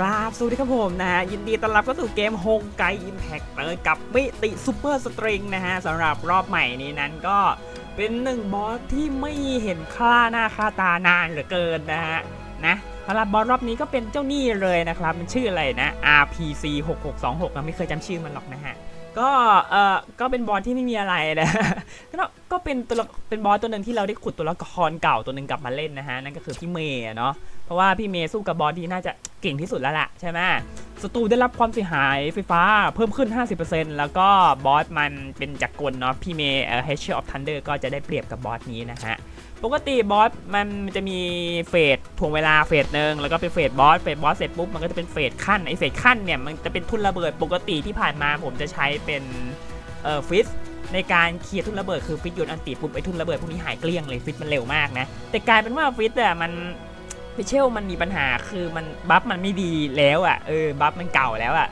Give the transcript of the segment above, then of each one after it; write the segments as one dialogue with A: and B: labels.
A: กราบสวัสดีครับผมนะฮะ ยินดีต้อนรับเข้าสู่เกมฮงไกอิมแพคเตอร์กับมิติซูเปอร์สตริงนะฮะสำหรับรอบใหม่นี้นั้นก็เป็นหนึ่งบอสที่ไม่เห็นค่าหน้าค่าตานานเหลือเกินนะฮะ นะสำหรับบอสรอบนี้ก็เป็นเจ้าหนี้เลยนะครับ มันชื่ออะไรนะ RPC 6626นะไม่เคยจำชื่อมันหรอกนะฮะ ก็เออก็เป็นบอสที่ไม่มีอะไรนะก็ก็เป็นตัวเป็นบอสตัวหนึ่งที่เราได้ขุดตัวละครเก่าตัวหนึ่งกลับมาเล่นนะฮะนั่นก็คือพี่เมย์เนาะเพราะว่าพี่เมย์สู้กับบอสที่น่าจะเก่งที่สุดแล้วล่ะใช่ไหมศัตรูได้รับความเสียหายไฟฟ้าเพิ่มขึ้น 50%แล้วก็บอสมันเป็นจักรกลเนาะพี่เมย์เอ่อ H of Thunder ก็จะได้เปรียบกับบอสนี้นะฮะ ปกติบอสมันจะมีเฟสถ่วงเวลาเฟสหนึ่งแล้วก็เป็นเฟสบอสเฟสบอสเสร็จปุ๊บมันก็จะเป็นเฟสขั้นไอเฟสขั้นเนี่ยมันจะเป็นทุนระเบิดปกติที่ผ่านมาผมจะใช้เป็นเอ่อฟิสในการเคลียร์ทุนระเบิดคือฟิตโยนอันติปุ๊บไอทุนระเบิดพวกนี้หายเกลี้ยงเลยฟิตมันเร็วมากนะแต่กลายเป็นว่าฟิตอะมันพิเชลมันมีปัญหาคือมันบัฟมันไม่ดีแล้วอะเออบัฟมันเก่าแล้วอะ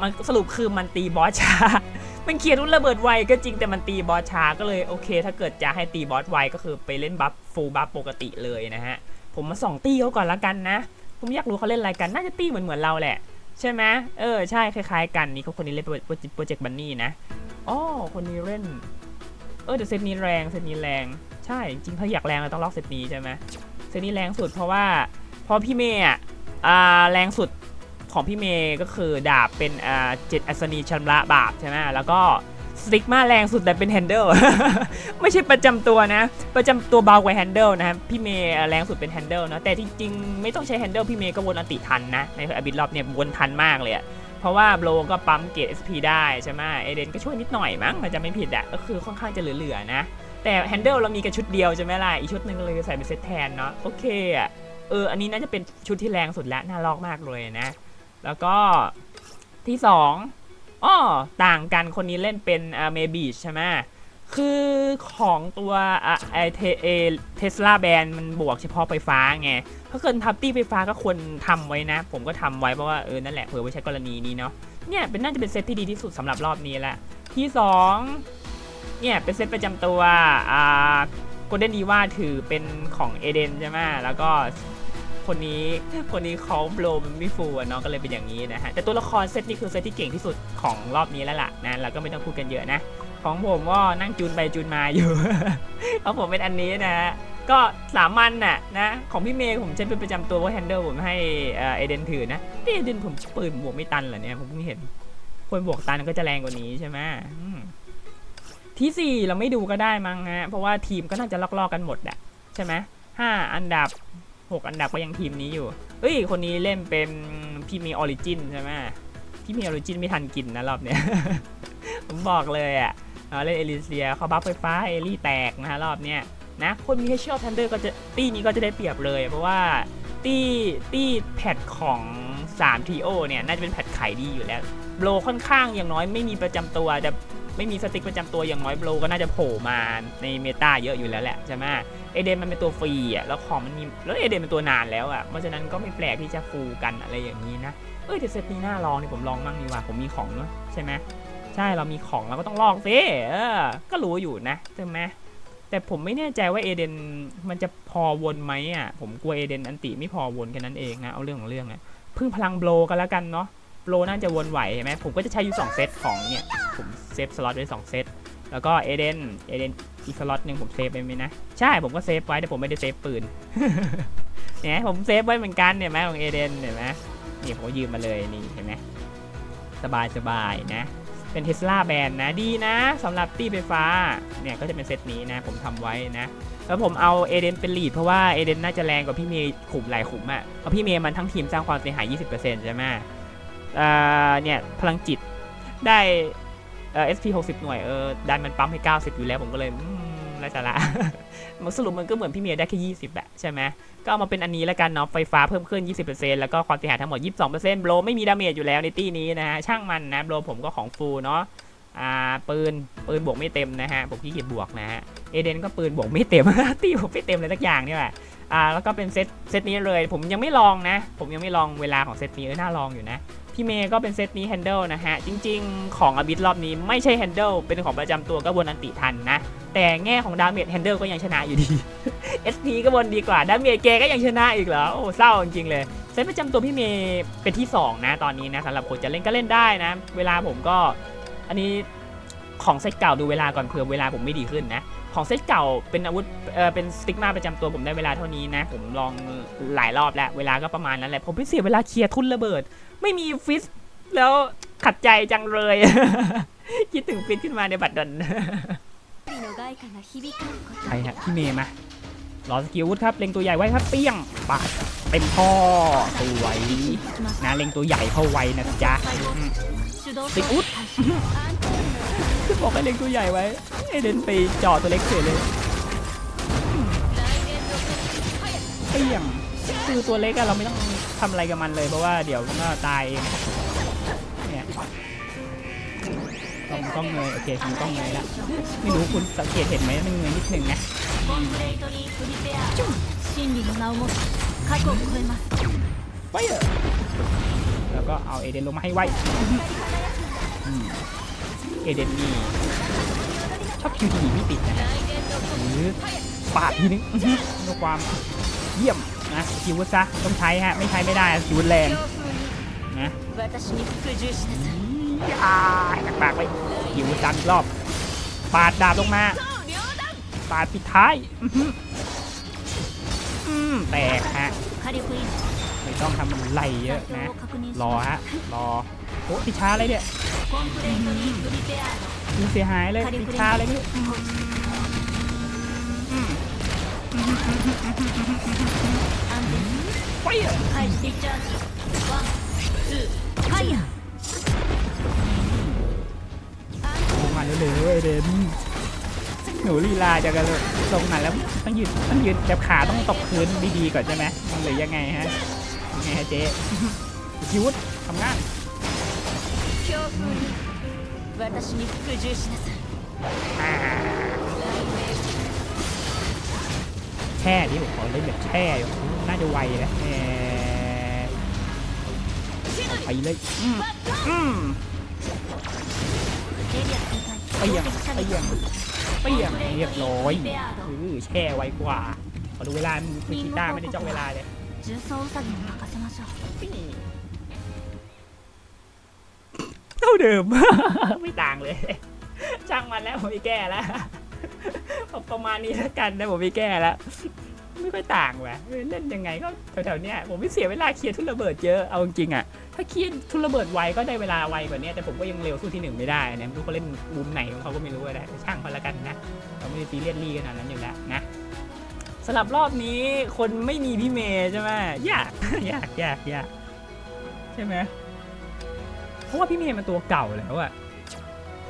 A: มันสรุปคือมันตีบอสช้า มันเคลียร์รุ่นระเบิดไวก็จริงแต่มันตีบอสช้าก็เลยโอเค ถ้าเกิดจะให้ตีบอสไวก็คือไปเล่นบัฟฟูลบัฟปกติเลยนะฮะ ผมมาส่องตีเขาก่อนละกันนะ ผมอยากรู้เขาเล่นอะไรกัน น่าจะตีเหมือนเหมือนเราแหละ ใช่ไหมเออใช่คล้ายๆกันนี่เขาคนนี้เล่นโปรเจกต์บันนี่นะอ๋อคนนี้เล่น เออแต่เซตนี้แรงเซตนี้แรง ใช่จริงถ้าอยากแรงเราต้องล็อกเซตนี้ใช่ไหมเซตนี้แรงสุดเพราะว่าพราะพี่เมย์อะแรงสุด ของพี่เมย์ก็คือดาบเป็นอ่าเจ็ดอัศนีชำระบาปใช่ไหมแล้วก็สติกมาแรงสุดแต่เป็นแฮนเดิลไม่ใช่ประจำตัวนะ ประจำตัวเบากว่าแฮนเดิลนะครับพี่เมย์แรงสุดเป็นแฮนเดิลนะแต่จริงๆไม่ต้องใช้แฮนเดิลพี่เมย์ก็วนอันติทันนะในอบิทรอบเนี่ยวนทันมากเลยอะเพราะว่าโบรก็ปั๊มเกรด SP ได้ใช่ไหมเอเดนก็ช่วยนิดหน่อยมั้งมันจะไม่ผิดอะก็คือค่อนข้างจะเหลือๆนะ แต่แฮนเดิลเรามีกันชุดเดียวใช่ไหมล่ะอีกชุดหนึ่งเลยใส่เป็นเซตแทนเนาะโอเคอะเอออันนี้น่าจะเป็นชุดที่แรงสุดแล้วน่าลอกมากเลยนะ แล้วก็ที่สองอ้อต่างกันคนนี้เล่นเป็นอ่าเมบีใช่ไหมคือของตัวอะไอเทเอเทสลาแบรนด์มันบวกเฉพาะไฟฟ้าไงถ้าเกิดทับตี้ไฟฟ้าก็ควรทำไว้นะ ผมก็ทำไว้เพราะว่าเออนั่นแหละเผื่อไว้ใช้กรณีนี้เนาะเนี่ยเป็นน่าจะเป็นเซตที่ดีที่สุดสำหรับรอบนี้แหละที่สองเนี่ยเป็นเซตประจำตัวอ่าโกลเด้นดีว่าถือเป็นของเอเดนใช่ไหมแล้วก็ คนนี้คนนี้เขาโบรมันไม่ฟูอะเนาะก็เลยเป็นอย่างนี้นะฮะแต่ตัวละครเซตนี้คือเซตที่เก่งที่สุดของรอบนี้แล้วล่ะนะเราก็ไม่ต้องพูดกันเยอะนะ ของผมก็นั่งจูนไปจูนมาอยู่เพราผมเป็นอันนี้นะฮะก็สามัญน่ะนะของพี่เมย์ผมใช้เป็นประจำตัวว่าแฮนเดิลผมให้เอเดนถือนะนี่เอเดนผมปืนบวกไม่ตันเหรอเนี่ยผมเพิ่งเห็นคนบวกตันก็จะแรงกว่านี้ใช่ไหมอืมที่สี่เราไม่ดูก็ได้มั้งฮะเพราะว่าทีมก็น่าจะลอกๆกันหมดอะใช่ไหมห้าอันดับ หกอันดับก็ยังทีมนี้อยู่ เอ้ย คนนี้เล่นเป็นพี่มีออริจินใช่ไหมพี่มีออริจินไม่ทันกินนะรอบเนี้ย ผมบอกเลยอะเล่นเอลิเซียเขาบัฟไฟฟ้าเอลี่แตกนะฮะรอบเนี้ยนะ คนมีให้ชอบทันเดอร์ก็จะตี้นี้ก็จะได้เปรียบเลย เพราะว่าตี้ตี้แพทของ3 TO เนี่ย น่าจะเป็นแพทขายดีอยู่แล้วโบรค่อนข้างอย่างน้อยไม่มีประจำตัวแต่ ไม่มีสติ๊กประจำตัวอย่างน้อยโบรก็น่าจะโผล่มาในเมตาเยอะอยู่แล้วแหละใช่ไหมเอเดนมันเป็นตัวฟรีอะแล้วของมันมีแล้วเอเดนเป็นตัวนานแล้วอะเพราะฉะนั้นก็ไม่แปลกที่จะฟูกันอะไรอย่างนี้นะเอ้ยแต่เซตนี้น่าลองนี่ผมลองมั่งดีกว่าผมมีของเนอะใช่ไหมใช่เรามีของเราก็ต้องลองสิเออก็รู้อยู่นะใช่ไหมแต่ผมไม่แน่ใจว่าเอเดนมันจะพอวนไหมอะผมกลัวเอเดนอันติไม่พอวนแค่นั้นเองนะเอาเรื่องของเรื่องอะพึ่งพลังโบรกันแล้วกันเนาะโบรน่าจะวนไหวใช่ไหมผมก็จะใช้อยู่สองเซตของเนี่ย ผมเซฟสล็อตไว้สองเซตแล้วก็เอเดนเอเดนอีกสล็อตหนึ่งผมเซฟไปไหมนะ ใช่ผมก็เซฟไว้แต่ผมไม่ได้เซฟปืนเนี่ยผมเซฟไว้เหมือนกันเนี่ยไหมของเอเดนเห็นไหมนี่ผมยืมมาเลยนี่เห็นไหมสบายสบายนะ เป็นเทสลาแบรนด์นะดีนะสำหรับตี้ไฟฟ้าเนี่ยก็จะเป็นเซตนี้นะ ผมทำไว้นะแล้วผมเอาเอเดนเป็นลีดเพราะว่าเอเดนน่าจะแรงกว่าพี่เมย์ขุมหลายขุมอะ่ะเพราะพี่เมย์มันทั้งทีมสร้างความเสียหาย 20%ใช่ไหมอ่าเนี่ยพลังจิตได้ เออ SP 60 หน่วยเออดันมันปั๊มให้ 90 อยู่แล้วผมก็เลยอืมไร้สาระมันสรุปมันก็เหมือนพี่เมียได้แค่ 20อะใช่ไหมก็เอามาเป็นอันนี้แล้วกันเนาะไฟฟ้าเพิ่มขึ้น 20%แล้วก็ความเสียหายทั้งหมด 22%โบรไม่มีดาเมจอยู่แล้วในตี้นี้นะฮะช่างมันนะโบรผมก็ของฟูลเนาะอ่าปืนปืนบวกไม่เต็มนะฮะผมขี้เกียจบวกนะฮะเอเดนก็ปืนบวกไม่เต็มตี้ผมไม่เต็มเลยสักอย่างนี่แหละอ่าแล้วก็เป็นเซตเซตนี้เลย ผมยังไม่ลองนะ ผมยังไม่ลองเวลาของเซตนี้เออน่าลองอยู่นะ พี่เมย์ก็เป็นเซตนี้แฮนเดิลนะฮะ จริงๆ ของอบิทรอบนี้ไม่ใช่แฮนเดิลเป็นของประจำตัวก็วนอันติทันนะ แต่แง่ของดาเมจแฮนเดิลก็ยังชนะอยู่ดี SP ก็วนดีกว่า ดาเมจแกก็ยังชนะอีกเหรอ โอ้เศร้าจริงๆเลย เซตประจำตัวพี่เมย์เป็นที่ 2 นะตอนนี้นะสำหรับคนจะเล่นก็เล่นได้นะ เวลาผมก็ อันนี้ของเซตเก่าดูเวลาก่อนเผื่อเวลาผมไม่ดีขึ้นนะ ของเซตเก่าเป็นอาวุธเออเป็นสติ๊กมาประจำตัวผมได้เวลาเท่านี้นะ ผมลองหลายรอบแล้ว เวลาก็ประมาณนั้นแหละ ผมไปเสียเวลาเคลียร์ทุนระเบิด ไม่มีฟิสแล้วขัดใจจังเลย คิดถึงฟิสขึ้นมาในบัตรดนใครฮะพี่เมย์มารอสกิลวุฒครับ เล็งตัวใหญ่ไว้ครับเปี้ยงปาดเต็มท่อตัวยนะเล็งตัวใหญ่เข้าไว้นะจ๊ะติอุดคือบอกให้เล็งตัวใหญ่ไว้ เอเดนไปจ่อตัวเล็กเฉยเลยเอี่ยงคือตัวเล็กอะเราไม่ต้องทำอะไรกับมันเลยเพราะว่าเดี๋ยวมันก็ตายเองเนี่ยต้องต้องเงยโอเคต้องเงยละไม่รู้คุณสังเกตเห็นไหมมันเงยนิดหนึ่งนะไปเถอะแล้วก็เอาเอเดนลงมาให้ไวเอเดนนี่ ถ้า QTE ไม่ติดนะหรือปาดทีนึงด้วความเยี่ยมนะคิวซะต้องใช้ฮะ ไม่ใช้ไม่ได้คิวแรงนะอ่ากปากไปคิวจันรอบ ปาดดาบลงมา ปาดปิดท้ายอืมแตกฮะไม่ต้องทำมันไหลเยอะนะ รอฮะ รอโอ้ติช้าอะไรเนี่ย มีเสียหายเลยติดชาเลยนี่ไปอะลงมาเร็วๆเด่นหนูลีลาจะกระทรงหนแล้วต้องยืนต้องยืนจับขาต้องตกพื้นดีๆก่อนใช่ไหมมันเลยยังไงฮะยังไงฮะเจ๊ยุทธทำงาน
B: 私に服従しなさい
A: อ่าแช่ที่ผมขอเล่นแบบแช่อยู่น่าจะไวนะเออไปเลยอืมอืม
B: エリア展開
A: ไปยัง
B: 標的射
A: ไป
B: 撃
A: ยังไปยังเรียบร้อยเออแช่ไวกว่าขอดูเวลามือกีตาร์ไม่ได้จ้องเวลาเลย เดิม ไม่ต่างเลย ช่างมันแล้วผมไม่แก้แล้วประมาณนี้แล้วกันนะผมไม่แก้แล้วไม่ค่อยต่างว่ะเออเล่นยังไงก็แถวๆเนี้ยผมไม่เสียเวลาเคลียร์ทุนระเบิดเยอะเอาจริงอะถ้าเคลียร์ทุนระเบิดไวก็ได้เวลาไวกว่านี้แต่ผมก็ยังเร็วสู้ที่หนึ่งไม่ได้นะไม่รู้เขาเล่นมุมไหนของเขาก็ไม่รู้อะไรช่างเขาละกันนะเราไม่ได้ซีเรียสลี่ขนาดนั้นอยู่แล้วนะสำหรับรอบนี้คนไม่มีพี่เมย์ใช่ไหมยากยากยากยากใช่ไหม เพราะว่าพี่เมย์มันตัวเก่าแล้วอะ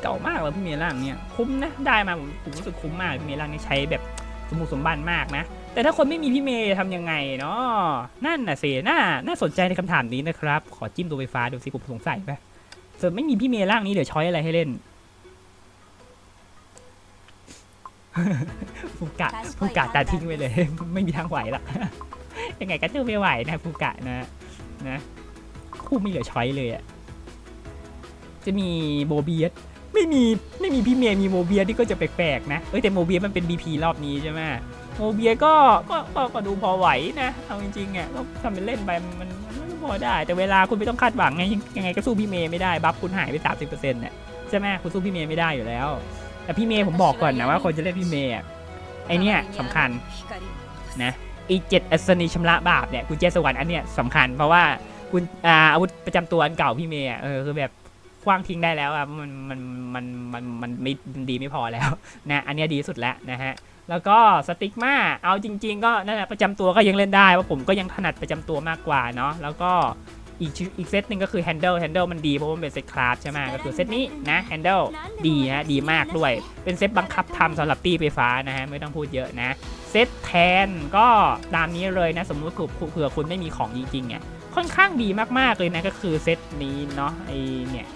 A: เก่ามากเลยพี่เมย์ร่างเนี่ยคุ้มนะได้มาผมผมรู้สึกคุ้มมากพี่เมย์ร่างนี้ใช้แบบสมบูรณ์สมบันมากนะ แต่ถ้าคนไม่มีพี่เมย์ทำยังไงเนาะนั่นน่ะเสน่าน่าสนใจในคำถามนี้นะครับ ขอจิ้มตัวไฟฟ้าดูสิผมสงสัยไปส่วนไม่มีพี่เมย์ร่างนี้เดี๋ยวช้อยอะไรให้เล่นฟูกะฟูกะตาทิ้งไปเลย ไม่มีทางไหวหรอกยังไงก็เจอไม่ไหวนะฟูกะนะนะคู่ไม่เหลือช้อยเลยอะ จะมีโมเบียสไม่มีไม่มีพี่เมย์มีโมเบียสที่ก็จะแปลกๆนะเอ้ยแต่โมเบียสมันเป็น BP รอบนี้ใช่ไหมโมเบียก็ก็ก็ดูพอไหวนะเอาจริงๆอะก็ทำเป็นเล่นไปมันมันก็พอได้ แต่เวลาคุณไม่ต้องคาดหวังไงยังไงก็สู้พี่เมย์ไม่ได้บัฟคุณหายไป30%เปอร์เซ็นต์เนี่ยใช่ไหมคุณสู้พี่เมย์ไม่ได้อยู่แล้ว แต่พี่เมย์ผมบอกก่อนนะว่าคนจะเล่นพี่เมย์ไอเนี้ยสำคัญนะอีเจ็ดอัศนีชำระบาปเนี่ยกุญแจสวรรค์อันเนี้ยสำคัญเพราะว่าคุณอาอาวุธประจำตัวอันเก่าพี่เมย์เออคือแบบ คว้างทิ้งได้แล้วอะมันมันมันมันมันไม่มันดีไม่พอแล้วนะอันเนี้ยดีที่สุดแล้วนะฮะแล้วก็สติ๊กมาเอาจริง ๆ ก็นั่นแหละประจำตัวก็ยังเล่นได้ว่าะผมก็ยังถนัดประจำตัวมากกว่าเนาะแล้วก็อีกชื่ออีกเซตหนึ่งก็คือ handle handle มันดีเพราะว่ามันเป็นเซตคลาสใช่ไหมก็คือเซตนี้นะ handle ดีนะดีมากด้วย เป็นเซตบังคับทำสำหรับตีไฟฟ้านะฮะไม่ต้องพูดเยอะนะ เซตแทนก็ตามนี้เลยนะ สมมุติเผื่อเผื่อคุณไม่มีของจริงๆเนี่ยค่อนข้างดีมากๆเลยนะก็คือเซตนี้เนาะไอเนี่ยมัน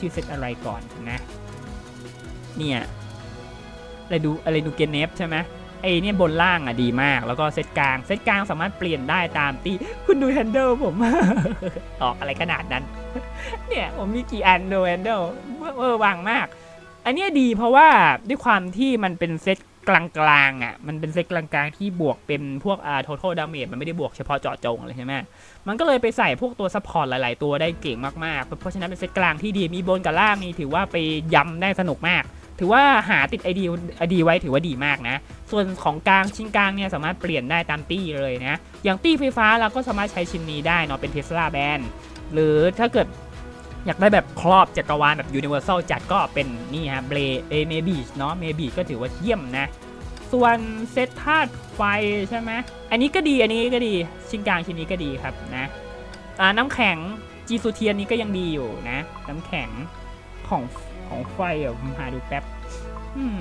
A: ชื่อเซตอะไรก่อนนะ เนี่ยอะไรดูอะไรดูเกนเนฟใช่ไหมไอเนี่ยบนล่างอะดีมาก แล้วก็เซตกลาง เซตกลางสามารถเปลี่ยนได้ตามตีคุณดูแฮนเดิลผม ออกอะไรขนาดนั้น เนี่ยผมมีกี่อันดูแฮนเดิลเออวางมาก อันนี้ดีเพราะว่าด้วยความที่มันเป็นเซต กลางๆอะ มันเป็นเซตกลางๆที่บวกเป็นพวกอ่า total damage มันไม่ได้บวกเฉพาะเจาะจงเลยใช่ไหมมันก็เลยไปใส่พวกตัวซัพพอร์ตหลายๆ ตัวได้เก่งมากๆ เพราะฉะนั้นเป็นเซตกลางที่ดีมีบนกับล่างนี่ถือว่าไปย้ำได้สนุกมาก ถือว่าหาติดไอดีไอดีไว้ถือว่าดีมากนะ ส่วนของกลางชิ้นกลางเนี่ยสามารถเปลี่ยนได้ตามตี้เลยนะ อย่างตี้ไฟฟ้าเราก็สามารถใช้ชิ้นนี้ได้เนาะเป็นเทสลาแบนหรือถ้าเกิด อยากได้แบบครอบจักรวาลแบบยูนิเวอร์แซลจัดก็เป็นนี่ฮะเบลเอเมบีเนาะเมบีก็ถือว่าเยี่ยมนะ ส่วนเซตธาตุไฟใช่ไหมอันนี้ก็ดีอันนี้ก็ดีชิ้นกลางชิ้นนี้ก็ดีครับนะอ่าน้ำแข็งจีซูเทียนนี้ก็ยังดีอยู่นะ น้ำแข็งของของไฟเดี๋ยวผมหาดูแป๊บอืม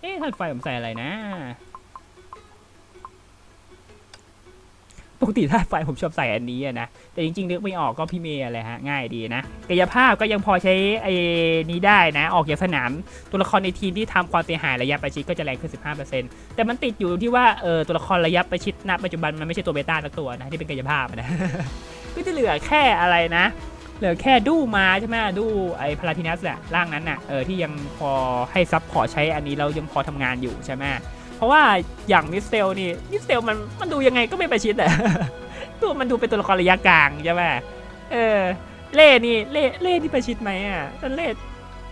A: เอ๊ะธาตุไฟผมใส่อะไรนะ ปกติธาไฟผมชอบใส่อันนี้อะนะ แต่จริงๆนึกไม่ออกก็พี่เมย์อะไรฮะ ง่ายดีนะ กายภาพก็ยังพอใช้ไอ้นี้ได้นะ ออกจากสนาม ตัวละครในทีมที่ทำความเสียหายระยะประชิดก็จะแรงขึ้น 15%แต่มันติดอยู่ที่ว่าเออตัวละครระยะประชิดณปัจจุบันมันไม่ใช่ตัวเบต้าสักตัวนะที่เป็นกายภาพนะ ก็จะเหลือแค่อะไรนะ เหลือแค่ดูมาใช่ไหมดูไอ้พลาทินัสแหละร่างนั้นน่ะเออที่ยังพอให้ซับพอใช้อันนี้เรายังพอทำงานอยู่ใช่ไหม เพราะว่าอย่างมิสเตลนี่มิสเตลมันมันดูยังไงก็ไม่ประชิดอะตัวมันดูเป็นตัวละครระยะกลางใช่ไหมเออเล่นี่เล่เล่นี่ประชิดไหมอะแต่เล่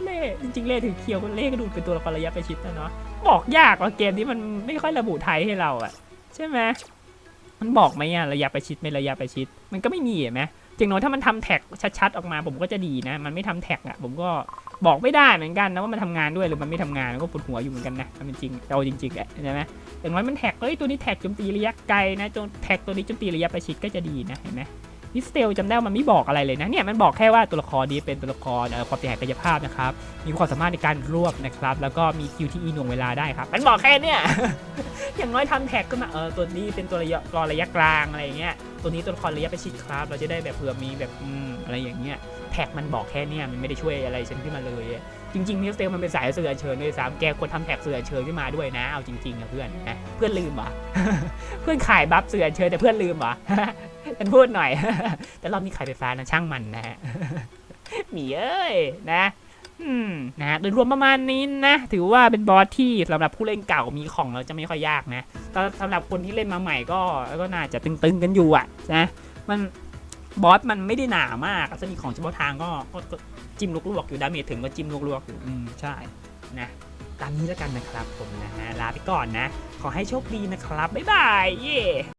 A: เล่จริงๆเล่ถือเคียวเล่ก็ดูเป็นตัวละครระยะประชิดนะเนาะบอกยากว่าเกมนี้มันไม่ค่อยระบุไทยให้เราอะใช่ไหม มันบอกไหมอะระยะประชิดไม่ระยะประชิด มันก็ไม่มีเห็นไหมอย่างน้อยถ้ามันทำแท็กชัดๆออกมา ผมก็จะดีนะ มันไม่ทำแท็กอะผมก็บอกไม่ได้เหมือนกันนะว่ามันทำงานด้วยหรือมันไม่ทำงานก็ปวดหัวอยู่เหมือนกันนะมันเป็นจริงเอาจริงๆอะใช่ไหมอย่างน้อยมันแท็กเฮ้ยตัวนี้แท็กโจมตีระยะไกลนะจนแท็กตัวนี้โจมตีระยะประชิดก็จะดีนะเห็นไหมนิสเตลจำได้มันไม่บอกอะไรเลยนะเนี่ยมันบอกแค่ว่าตัวละครนี้เป็นตัวละครเอ่อความเสียหายกายภาพนะครับมีความสามารถในการรวบนะครับ แล้วก็มี QTE หน่วงเวลาได้ครับ มันบอกแค่เนี่ย อย่างน้อยทำแท็กก็มาเออตัวนี้เป็นตัวระยะตัวระยะกลางอะไรเงี้ยตัวนี้ตัวละครระยะประชิดครับ เราจะได้แบบเผื่อมีแบบอืมอะไรอย่างเงี้ยแท็กมันบอกแค่เนี้ยมันไม่ได้ช่วยอะไรฉันขึ้นมาเลย จริงๆมิสเตลมันเป็นสายเสืออัญเชิญด้วยซ้ำแกควรทำแท็กเสืออัญเชิญขึ้นมาด้วยนะเอาจริงๆอะเพื่อนนะเพื่อนลืมเหรอเพื่อนขายบัฟเสืออัญเชิญแต่เพื่อนลืมเหรอฉันพูดหน่อย แต่รอบนี้ขายไฟฟ้านะช่างมันนะฮะหมีเอ้ยนะ นะฮะโดยรวมประมาณนี้นะ ถือว่าเป็นบอสที่สำหรับผู้เล่นเก่ามีของแล้วจะไม่ค่อยยากนะแต่สำหรับคนที่เล่นมาใหม่ก็ก็น่าจะตึงๆกันอยู่อะนะมันบอสมันไม่ได้หนามากจะมีของเฉพาะทางก็ก็จิ้มลูกลวกอยู่ดาเมจถึงก็จิ้มลูกลวกอยู่อืมใช่นะตามนี้แล้วกันนะครับผมนะฮะลาไปก่อนนะ ขอให้โชคดีนะครับ บ๊ายบาย เย่